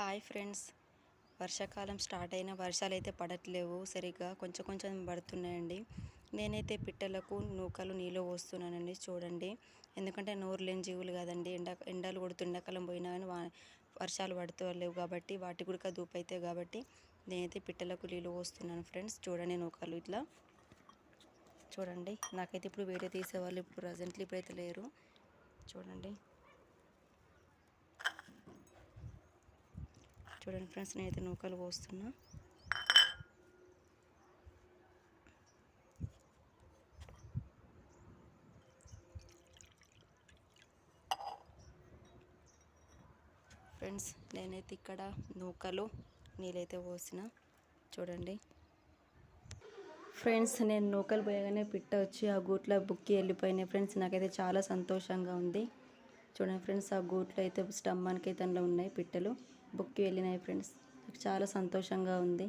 Hi friends వర్షాకాలం start అయిన వర్షాలు అయితే పడట్లేవు. సరిగ్గా కొంచెం కొంచెం పడుతున్నాయండి. నేనైతే పిట్టలకు నూకలు నీళ్ళు పోస్తున్నానండి. చూడండి. ఎందుకంటే నోరు లేని జీవులు కదండి. ఎండ ఎండలు కొడుతు ఎండాకాలం పోయినా కానీ వర్షాలు పడుతలేవు కాబట్టి వాటి కూడా దూపు అవుతాయి కాబట్టి నేనైతే పిట్టలకు నీళ్ళు పోస్తున్నాను ఫ్రెండ్స్ చూడండి నూకలు ఇట్లా. చూడండి. నాకైతే ఇప్పుడు వేరే తీసేవాళ్ళు ఇప్పుడు ప్రజెంట్లీ ఇప్పుడైతే లేరు. చూడండి. చూడండి ఫ్రెండ్స్ నేనైతే నూకలు పోస్తున్నా. ఫ్రెండ్స్ నేనైతే ఇక్కడ నూకలు నీళ్ళైతే పోసిన. చూడండి. ఫ్రెండ్స్ నేను నూకలు పోయగానే పిట్ట వచ్చి ఆ గూట్లో బుక్కి వెళ్ళిపోయినాయి. ఫ్రెండ్స్ నాకైతే చాలా సంతోషంగా ఉంది. చూడండి ఫ్రెండ్స్ ఆ గూట్లో అయితే స్తంభానికి అయితే అందులో ఉన్నాయి పిట్టలు. బుక్కి వెళ్ళినాయి ఫ్రెండ్స్. నాకు చాలా సంతోషంగా ఉంది.